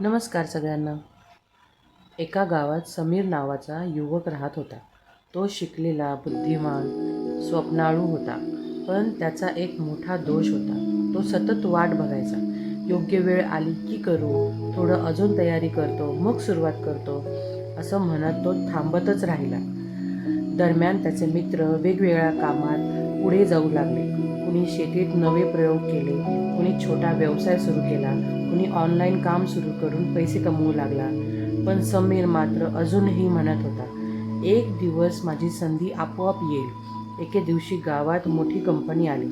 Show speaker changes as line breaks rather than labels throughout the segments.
नमस्कार सगळ्यांना. एका गावात समीर नावाचा युवक राहत होता. तो शिकलेला बुद्धिमान स्वप्नाळू होता. पण त्याचा एक मोठा दोष होता. तो सतत वाट बघायचा. योग्य वेळ आली की करू? थोडं अजून तयारी करतो मग सुरुवात करतो असं म्हणत तो थांबतच राहिला. दरम्यान त्याचे मित्र वेगवेगळ्या कामात पुढे जाऊ लागले. कुणी शेतीत नवे प्रयोग केले कुणी छोटा व्यवसाय सुरू केला कुणी ऑनलाईन काम सुरू करून पैसे कमवू लागला. पण समीर मात्र अजूनही म्हणत होता एक दिवस माझी संधी आपोआप येईल. एके दिवशी गावात मोठी कंपनी आली.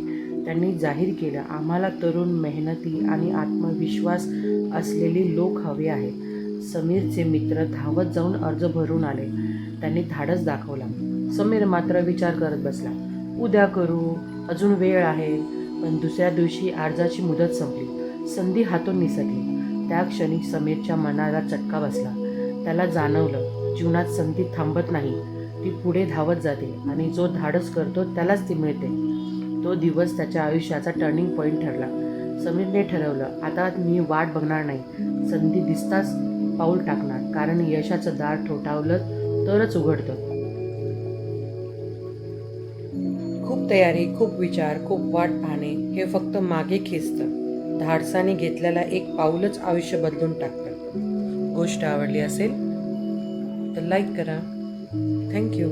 त्यांनी जाहीर केलं आम्हाला तरुण मेहनती आणि आत्मविश्वास असलेली लोक हवे आहेत. समीरचे मित्र धावत जाऊन अर्ज भरून आले. त्यांनी धाडस दाखवला. समीर मात्र विचार करत बसला उद्या करू अजून वेळ आहे. पण दुसऱ्या दिवशी अर्जाची मुदत संपली. संधी हातून निसटली. त्या क्षणी समीरच्या मनाला चटका बसला. त्याला जाणवलं जीवनात संधी थांबत नाही. ती पुढे धावत जाते आणि जो धाडस करतो त्यालाच ती मिळते. तो दिवस त्याच्या आयुष्याचा टर्निंग पॉईंट ठरला. समीरने ठरवलं आता मी वाट बघणार नाही. संधी दिसताच पाऊल टाकणार कारण यशाचं दार ठोठावलं तरच उघडतं. खूप तयारी खूप विचार खूप वाट पाहणे हे फक्त मागे खेचतं. धाडसाने घेतलेला एक पाऊलच आयुष्य बदलून टाकतं. गोष्ट आवडली असेल तर लाईक करा. थँक्यू